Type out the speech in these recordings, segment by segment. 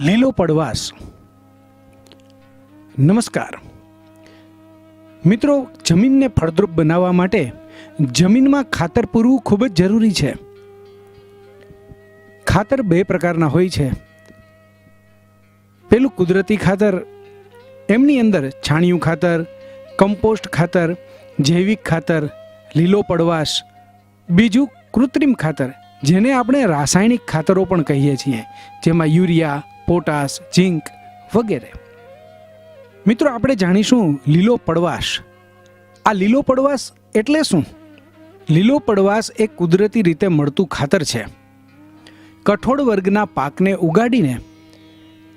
લીલો પડવાશ નમસ્કાર. મિત્રો, જમીનને ફળદ્રુપ બનાવવા માટે જમીનમાં ખાતર પૂરવું ખૂબ જ જરૂરી છે. ખાતર બે પ્રકારના હોય છે. પેલું કુદરતી ખાતર, એમની અંદર છાણિયું ખાતર, કમ્પોસ્ટ ખાતર, જૈવિક ખાતર, લીલો પડવાશ બીજું કૃત્રિમ ખાતર, જેને આપણે રાસાયણિક ખાતરો પણ કહીએ છીએ, જેમાં યુરિયા પોટાશ, ઝીંક વગેરે. મિત્રો, આપણે જાણીશું લીલો પડવાશ. આ લીલો પડવાશ એટલે શું? લીલો પડવાશ એ કુદરતી રીતે મળતું ખાતર છે. કઠોળ વર્ગના પાકને ઉગાડીને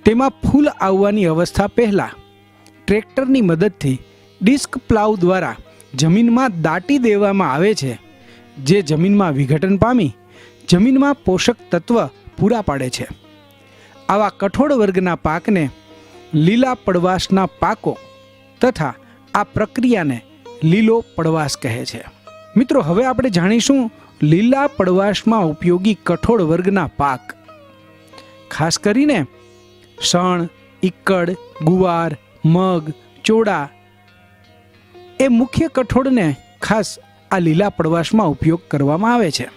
તેમાં ફૂલ આવવાની અવસ્થા પહેલાં ટ્રેક્ટરની મદદથી ડિસ્ક પ્લાવ દ્વારા જમીનમાં દાટી દેવામાં આવે છે, જે જમીનમાં વિઘટન પામી જમીનમાં પોષક તત્વ પૂરા પાડે છે. આવા કઠોળ વર્ગના પાકને લીલા પડવાશના પાકો તથા આ પ્રક્રિયાને લીલો પડવાશ કહે છે. મિત્રો, હવે આપણે જાણીશું લીલા પડવાશમાં ઉપયોગી કઠોળ વર્ગના પાક. ખાસ કરીને શણ ઇક્કડ ગુવાર, મગ ચોડા એ મુખ્ય કઠોળને ખાસ આ લીલા પડવાશમાં ઉપયોગ કરવામાં આવે છે.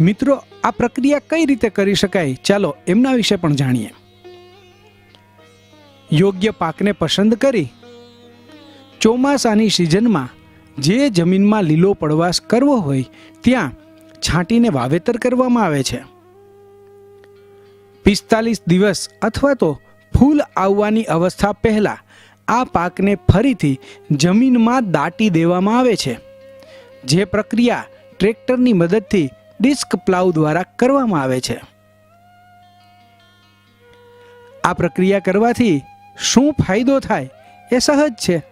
મિત્રો, આ પ્રક્રિયા કઈ રીતે કરી શકાય? ચાલો એમના વિશે પણ જાણીએ. યોગ્ય પાકને પસંદ કરી. ચોમાસાની સિઝનમાં જે જમીનમાં લીલો પડવાશ કરવો હોય, ત્યાં છાંટીને વાવેતર કરવામાં આવે છે. પિસ્તાલીસ દિવસ અથવા તો ફૂલ આવવાની અવસ્થા પહેલાં આ પાકને ફરીથી જમીનમાં દાટી દેવામાં આવે છે. જે પ્રક્રિયા ટ્રેક્ટરની મદદથી ડિસ્ક પ્લાવ દ્વારા કરવામાં આવે છે. આ પ્રક્રિયા કરવાથી શું ફાયદો થાય એ સહજ છે.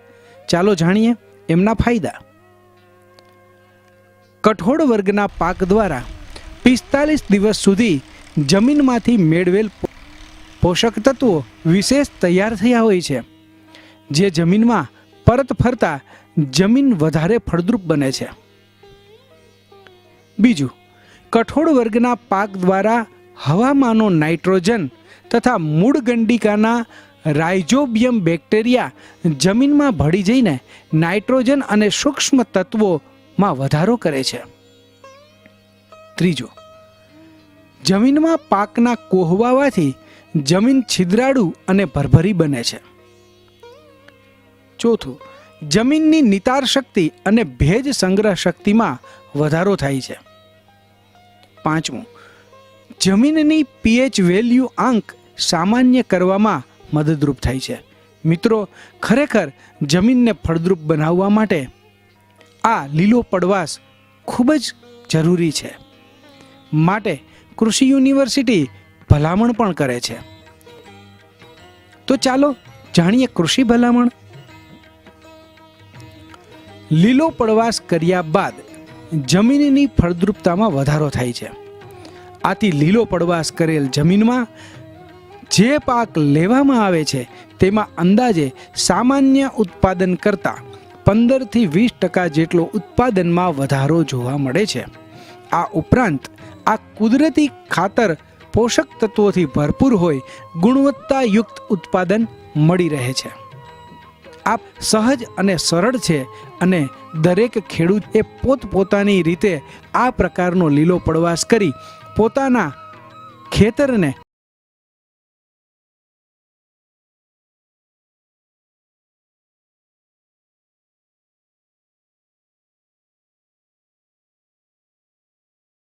ચાલો જાણીએ એમના ફાયદા. કઠોળ વર્ગના પાક દ્વારા પિસ્તાલીસ દિવસ સુધી જમીનમાંથી મેળવેલ પોષક તત્વો વિશેષ તૈયાર થયા હોય છે, જે જમીનમાં પરત ફરતા જમીન વધારે ફળદ્રુપ બને છે. બીજું કઠોળ વર્ગના પાક દ્વારા હવામાનો નાઇટ્રોજન તથા મૂળ ગંડિકાના રાઇઝોબિયમ બેક્ટેરિયા જમીનમાં ભળી જઈને નાઇટ્રોજન અને સૂક્ષ્મ તત્વોમાં વધારો કરે છે. ત્રીજો, જમીનમાં પાકના કોહવાવાથી જમીન છિદ્રાળુ અને ભરભરી બને છે. ચોથું, જમીનની નિતાર શક્તિ અને ભેજ સંગ્રહ શક્તિમાં વધારો થાય છે. પાંચમું. જમીનની પીએચ વેલ્યુ આંક સામાન્ય કરવામાં મદદરૂપ થાય છે. મિત્રો, ખરેખર જમીનને ફળદ્રુપ બનાવવા માટે આ લીલો પડવાશ ખૂબ જ જરૂરી છે. માટે કૃષિ યુનિવર્સિટી ભલામણ પણ કરે છે. તો ચાલો જાણીએ કૃષિ ભલામણ. લીલો પડવાશ કર્યા બાદ જમીનની ફળદ્રુપતામાં વધારો થાય છે. આથી લીલો પડવાશ કરેલ જમીનમાં જે પાક લેવામાં આવે છે, તેમાં અંદાજે સામાન્ય ઉત્પાદન કરતાં પંદરથી વીસ ટકા જેટલો ઉત્પાદનમાં વધારો જોવા મળે છે. આ ઉપરાંત, આ કુદરતી ખાતર પોષક તત્વોથી ભરપૂર હોય ગુણવત્તાયુક્ત ઉત્પાદન મળી રહે છે. આ સહજ અને સરળ છે અને દરેક ખેડૂત એ પોતપોતાની રીતે આ પ્રકારનો લીલો પડવાશ કરી પોતાના ખેતરને